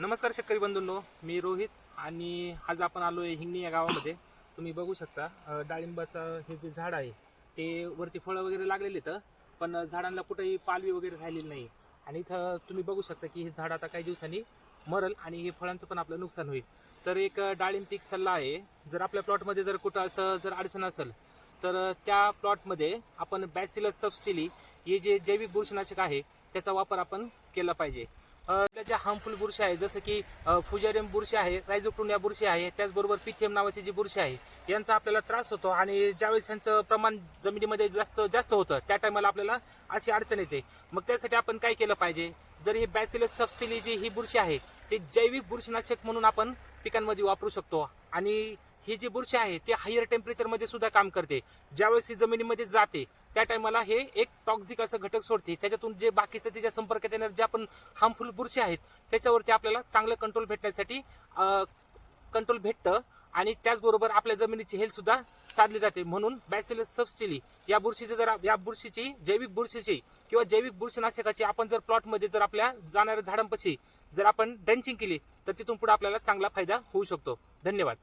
नमस्कार शेतकरी बंधूंनो मी रोहित आणि आज आपण आलो आहे हिंगणी या गावामध्ये. तुम्ही बघू शकता डाळिंबाचं हे जे झाड आहे ते वरती फळं वगैरे लागलेले तर पण झाडांना कुठेही पालवी वगैरे राहिलेली नाही. आणि इथं तुम्ही बघू शकता की हे झाड आता काही दिवसांनी मरल आणि हे फळांचं पण आपलं नुकसान होईल. तर एक डाळिंब पीक सल्ला आहे जर आपल्या प्लॉटमध्ये जर कुठं असं जर अडचण असेल तर त्या प्लॉटमध्ये आपण बॅसिलस सबस्टिली हे जे जैविक बुरशीनाशक आहे त्याचा वापर आपण केला पाहिजे. ज्या हार्मफुल बुरशी आहे जसं की फुजेरियम बुरशी आहे रायझोक्टोनिया बुरशी आहे त्याचबरोबर पिथियम नावाची जी बुरशी आहे यांचा आपल्याला त्रास होतो आणि ज्यावेळेस यांचं प्रमाण जमिनीमध्ये जास्त जास्त होतं त्या टायमाला आपल्याला अशी अडचण येते. मग त्यासाठी आपण काय केलं पाहिजे? जर ही बॅसिलस सबस्टिली जी ही बुरशी आहे ते जैविक बुरशीनाशक म्हणून आपण पिकांमध्ये वापरू शकतो आणि ही जी बुरशी आहे ती हायर टेम्परेचरमध्ये सुद्धा काम करते. ज्यावेळेस ही जमिनीमध्ये जाते त्या टायमाला हे एक टॉक्झिक असं घटक सोडते. त्याच्यातून जे बाकीचं तिच्या संपर्कात येणार जे आपण हार्मफुल बुरशी आहेत त्याच्यावरती आपल्याला चांगलं कंट्रोल भेटण्यासाठी कंट्रोल भेटतं आणि त्याचबरोबर आपल्या जमिनीची हेल्थ सुद्धा साधली जाते. म्हणून बॅसिलस सबस्टिली या बुरशीचे जर या बुरशीची जैविक बुरशीची किंवा जैविक बुरशीनाशकाची आपण जर प्लॉटमध्ये जर आपल्या जाणाऱ्या झाडांपाशी जर आपण ड्रेंचिंग केली तर तिथून पुढे आपल्याला चांगला फायदा होऊ शकतो. धन्यवाद.